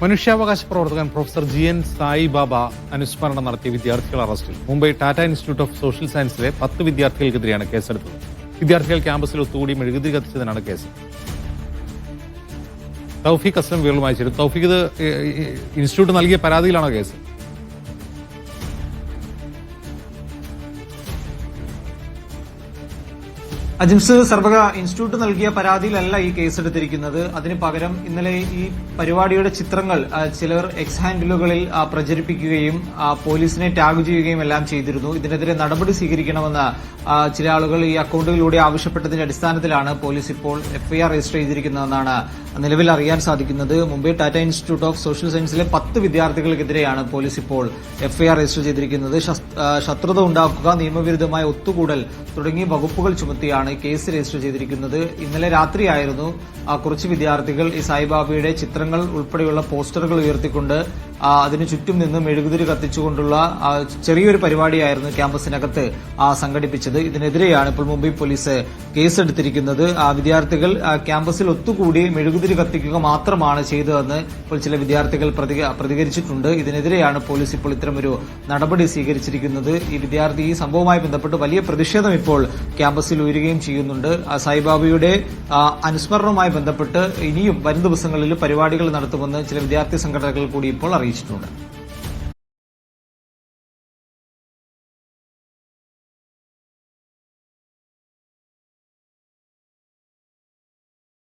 മനുഷ്യാവകാശ പ്രവർത്തകൻ professor G N Sai Baba അനുസ്മരണം നടത്തിയ വിദ്യാർത്ഥികൾ അറസ്റ്റിൽ Mumbai Tata institute of social സയൻസിലെ പത്ത് വിദ്യാർത്ഥികൾക്കെതിരെയാണ് കേസെടുത്തത്. വിദ്യാർത്ഥികൾ ക്യാമ്പസിൽ ഒത്തുകൂടി മെഴുകുതിരി കത്തിച്ചതിനാണ് കേസ്. തൗഫീഖ് അസ്ലം വീറുമായി ചേരും തൗഫീഖ് ഇത് ഇൻസ്റ്റിറ്റ്യൂട്ട് നൽകിയ പരാതിയിലാണോ കേസ്? അജിംസ് സർവക ഇൻസ്റ്റിറ്റ്യൂട്ട് നൽകിയ പരാതിയിലല്ല ഈ കേസെടുത്തിരിക്കുന്നത് അതിന് പകരം ഇന്നലെ ഈ പരിപാടിയുടെ ചിത്രങ്ങൾ ചിലർ എക്സ് ഹാൻഡിലുകളിൽ പ്രചരിപ്പിക്കുകയും പോലീസിനെ ടാഗ് ചെയ്യുകയും എല്ലാം ചെയ്തിരുന്നു. ഇതിനെതിരെ നടപടി സ്വീകരിക്കണമെന്ന് ചില ആളുകൾ ഈ അക്കൌണ്ടുകളിലൂടെ ആവശ്യപ്പെട്ടതിന്റെ അടിസ്ഥാനത്തിലാണ് പോലീസ് ഇപ്പോൾ എഫ്ഐആർ രജിസ്റ്റർ ചെയ്തിരിക്കുന്നതെന്നാണ് നിലവിൽ അറിയാൻ സാധിക്കുന്നത്. Mumbai Tata institute of social സയൻസിലെ പത്ത് വിദ്യാർത്ഥികൾക്കെതിരെയാണ് പോലീസ് ഇപ്പോൾ എഫ്ഐആർ രജിസ്റ്റർ ചെയ്തിരിക്കുന്നത്. ശത്രുത ഉണ്ടാക്കുക നിയമവിരുദ്ധമായ ഒത്തുകൂടൽ തുടങ്ങിയ വകുപ്പുകൾ ചുമത്തിയാണ് കേസ് രജിസ്റ്റർ ചെയ്തിരിക്കുന്നത്. ഇന്നലെ രാത്രിയായിരുന്നു കുറച്ച് വിദ്യാർത്ഥികൾ ഈ സായിബാബയുടെ ചിത്രങ്ങൾ ഉൾപ്പെടെയുള്ള പോസ്റ്ററുകൾ ഉയർത്തിക്കൊണ്ട് അതിനു ചുറ്റും നിന്ന് മെഴുകുതിരി കത്തിച്ചുകൊണ്ടുള്ള ചെറിയൊരു പരിപാടിയായിരുന്നു ക്യാമ്പസിനകത്ത് സംഘടിപ്പിച്ചത്. ഇതിനെതിരെയാണ് ഇപ്പോൾ മുംബൈ പോലീസ് കേസെടുത്തിരിക്കുന്നത്. വിദ്യാർത്ഥികൾ ക്യാമ്പസിൽ ഒത്തുകൂടി മെഴുകുതിരി കത്തിക്കുക മാത്രമാണ് ചെയ്തതെന്ന് ഇപ്പോൾ ചില വിദ്യാർത്ഥികൾ പ്രതികരിച്ചിട്ടുണ്ട്. ഇതിനെതിരെയാണ് പോലീസ് ഇപ്പോൾ ഇത്തരമൊരു നടപടി സ്വീകരിച്ചിരിക്കുന്നത്. ഈ വിദ്യാർത്ഥി ഈ സംഭവവുമായി ബന്ധപ്പെട്ട് വലിയ പ്രതിഷേധം ഇപ്പോൾ ക്യാമ്പസിൽ ഉയരുകയും ചെയ്യുന്നുണ്ട്. ആ, സായിബാബയുടെ അനുസ്മരണവുമായി ബന്ധപ്പെട്ട് ഇനിയും വരും ദിവസങ്ങളിൽ പരിപാടികൾ നടത്തുമെന്ന് ചില വിദ്യാർത്ഥി സംഘടനകൾ കൂടി ഇപ്പോൾ അറിയിച്ചിട്ടുണ്ട്.